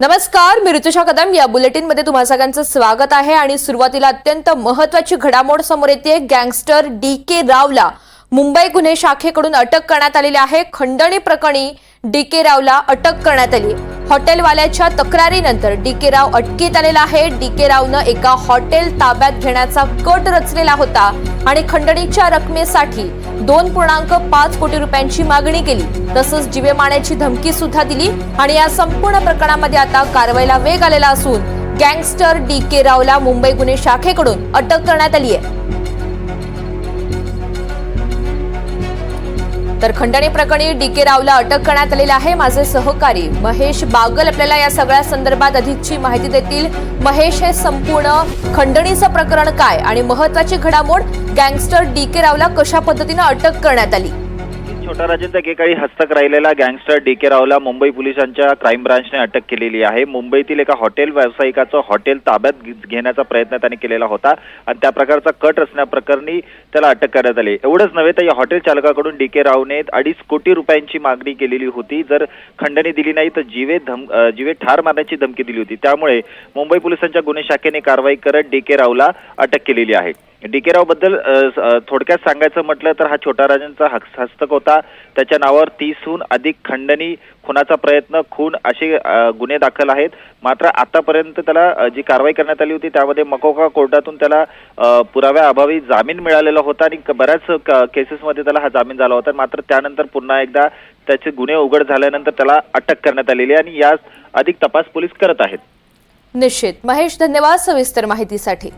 नमस्कार मी ऋतुषा कदम. या बुलेटिनमध्ये तुम्हा सगळ्यांचं स्वागत आहे आणि सुरुवातीला अत्यंत महत्वाची घडामोड समोर येते. गँगस्टर डी के रावला मुंबई गुन्हे शाखेकडून अटक करण्यात आलेली आहे. खंडणी प्रकरणी डी के रावला अटक करण्यात आली. हॉटेलवाल्याच्या तक्रारीनंतर डी के राव अटकेत आलेला आहे. डी के रावनं एका हॉटेल ताब्यात घेण्याचा कट रचलेला होता आणि खंडणीच्या रकमेसाठी दोन पूर्णांक पाच कोटी रुपयांची मागणी केली. तसंच जीवे मारण्याची धमकी सुद्धा दिली आणि या संपूर्ण प्रकरणामध्ये आता कारवाईला वेग आलेला असून गँगस्टर डी के रावला मुंबई गुन्हे शाखेकडून अटक करण्यात आली आहे. तर खंडणी प्रकरणी डी के रावला अटक करण्यात आलेली आहे. माझे सहकारी महेश बागल आपल्याला या सगळ्या संदर्भात अधिकची माहिती देतील. महेश हे संपूर्ण खंडणीचं प्रकरण काय? आणि महत्वाची घडामोड गँगस्टर डी के रावला कशा पद्धतीनं अटक करण्यात आली? छोटा राजेंचा एकेकाळी हस्तक राहिलेला गँगस्टर डी के रावला मुंबई पोलिसांच्या क्राईम ब्रांचने अटक केलेली आहे. मुंबईतील एका हॉटेल व्यावसायिकाचं हॉटेल ताब्यात घेण्याचा प्रयत्न त्याने केलेला होता आणि त्या प्रकारचा कट रचण्याप्रकरणी त्याला अटक करण्यात आली. एवढंच नव्हे तर या हॉटेल चालकाकडून डी के रावने अडीच कोटी रुपयांची मागणी केलेली होती. जर खंडणी दिली नाही तर जीवे धम जीवे ठार मारण्याची धमकी दिली होती. त्यामुळे मुंबई पोलिसांच्या गुन्हे शाखेने कारवाई करत डी के रावला अटक केलेली आहे. डी के रावबद्दल थोडक्यात सांगायचं म्हटलं तर हा छोटा राजांचा हस्तक होता. त्याच्या नावावर तीसहून अधिक खंडणी खुनाचा प्रयत्न खून असे गुन्हे दाखल आहेत. मात्र आतापर्यंत त्याला जी कारवाई करण्यात आली होती त्यामध्ये मकोका कोर्टातून त्याला पुराव्या पुराव्याअभावी जामीन मिळालेला होता आणि बऱ्याच केसेसमध्ये त्याला हा जामीन झाला होता. मात्र त्यानंतर पुन्हा एकदा त्याचे गुन्हे उघड झाल्यानंतर त्याला अटक करण्यात आलेली आहे आणि यास अधिक तपास पोलीस करत आहेत. निश्चित. महेश धन्यवाद सविस्तर माहितीसाठी.